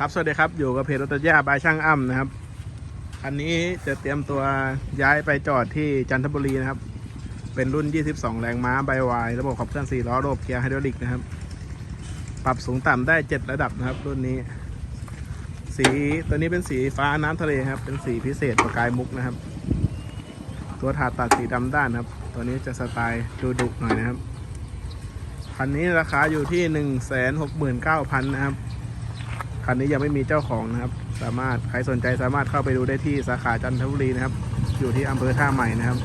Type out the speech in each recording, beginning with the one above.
ครับ สวัสดีครับ อยู่กับเพจรถตัดหญ้าบายช่างอ้ำนะครับ คันนี้จะเตรียมตัวย้ายไปจอดที่จันทบุรีนะครับ เป็นรุ่น 22 แรงม้าไบวายระบบขับเคลื่อน4ล้อระบบเกียร์ไฮดรอลิกนะครับ ปรับสูงต่ำได้ 7 ระดับนะครับ รุ่นนี้ สีตัวนี้เป็นสีฟ้าน้ำทะเลครับ เป็นสีพิเศษประกายมุกนะครับ ตัวถาดตัดสีดำด้านครับ ตัวนี้จะสไตล์ดูดุหน่อยนะครับ คันนี้ราคาอยู่ที่ 169,000 นะครับ คันนี้ยังไม่มีเจ้าของนะครับ สามารถใครสนใจสามารถเข้าไปดูได้ที่สาขาจันทบุรีนะครับ อยู่ที่อำเภอท่าใหม่นะครับ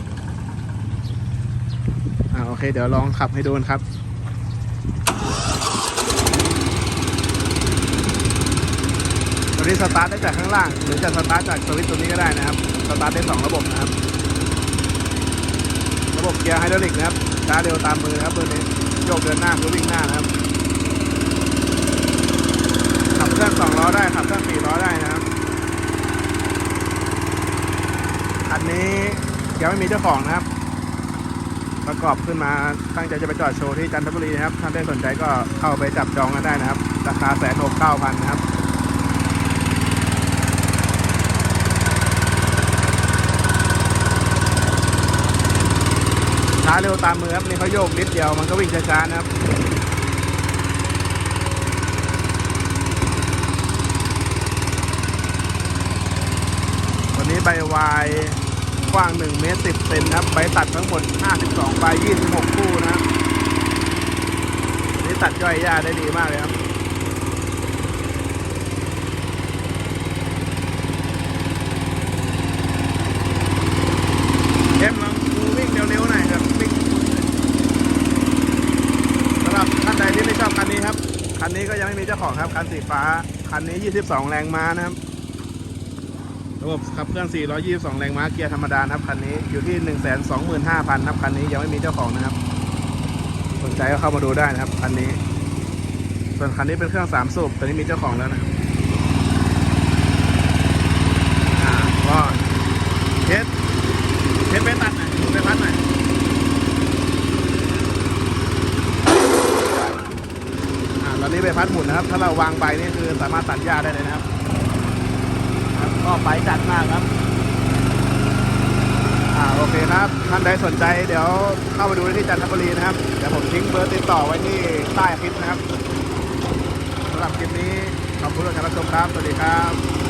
อ่าโอเค เดี๋ยวลองขับให้ดูนะครับตัวนี้สตาร์ทได้จากข้างล่าง หรือจะสตาร์ทจากสวิตช์ตัวนี้ก็ได้นะครับ สตาร์ทได้สองระบบนะครับ ระบบเกียร์ไฮดรอลิกนะครับช้าเร็วตามมือนะครับตัวนี้โยกเดินหน้าหรือวิ่งหน้านะครับเคลื่อนสองล้อได้ขับเคลื่อนสี่ล้อได้นะครับ คั นนี้ยังไม่มีเจ้าของนะครับ ประกอบขึ้นมาตั้งใจจะไปจอดโชว์ที่จันทบุรีนะครับถ้าได้สนใจก็เข้าไปจับจองกันได้นะครับ ราคาแสนหกเก้าพันนะครับช้าเร็วตามมือครับนี่เขาโยกนิดเดียวมันก็วิ่งช้าๆนะครับวันนี้ใบวาย กว้าง1เมตร10เซนครับใบตัดทั้งหมด 52ใบ26 คู่นะครับนนี้ตัดย่อยหญ้าได้ดีมากเลยครับเอ็มลองดูวิ่งเร็วๆหน่อยครับวิ่งสำหรับท่านใดที่ไม่ชอบคันนี้ครับ คันนี้ก็ยังไม่มีเจ้าของครับ คันสีฟ้า คันนี้ 22 แรงม้านะครับ ระบบขับเคลื่อน 422 แรงม้าเกียร์ธรรมดานะครับคันนี้อยู่ที่ 125,000ครับคันนี้ยังไม่มีเจ้าของนะครับ สนใจก็เข้ามาดูได้นะครับคันนี้ ส่วนคันนี้เป็นเครื่อง3สูบตอนนี้มีเจ้าของแล้วนะครับอ่าก็เทสเทสไปตัดหน่อยไปพัดหน่อยอ่าตอนนี้ใบพัดหมุนนะครับ ถ้าเราวางใบนี่คือสามารถตัดหญ้าได้เลยนะครับ ก็ไปจัดมากครับอ่าโอเคครับท่านใดสนใจ เดี๋ยวเข้ามาดูที่จันทบุรีนะครับเดี๋ยวผมทิ้งเบอร์ติดต่อไว้ที่ใต้คลิปนะครับสำหรับคลิปนี้ขอบคุณทุกท่านรับชมครับสวัสดีครับ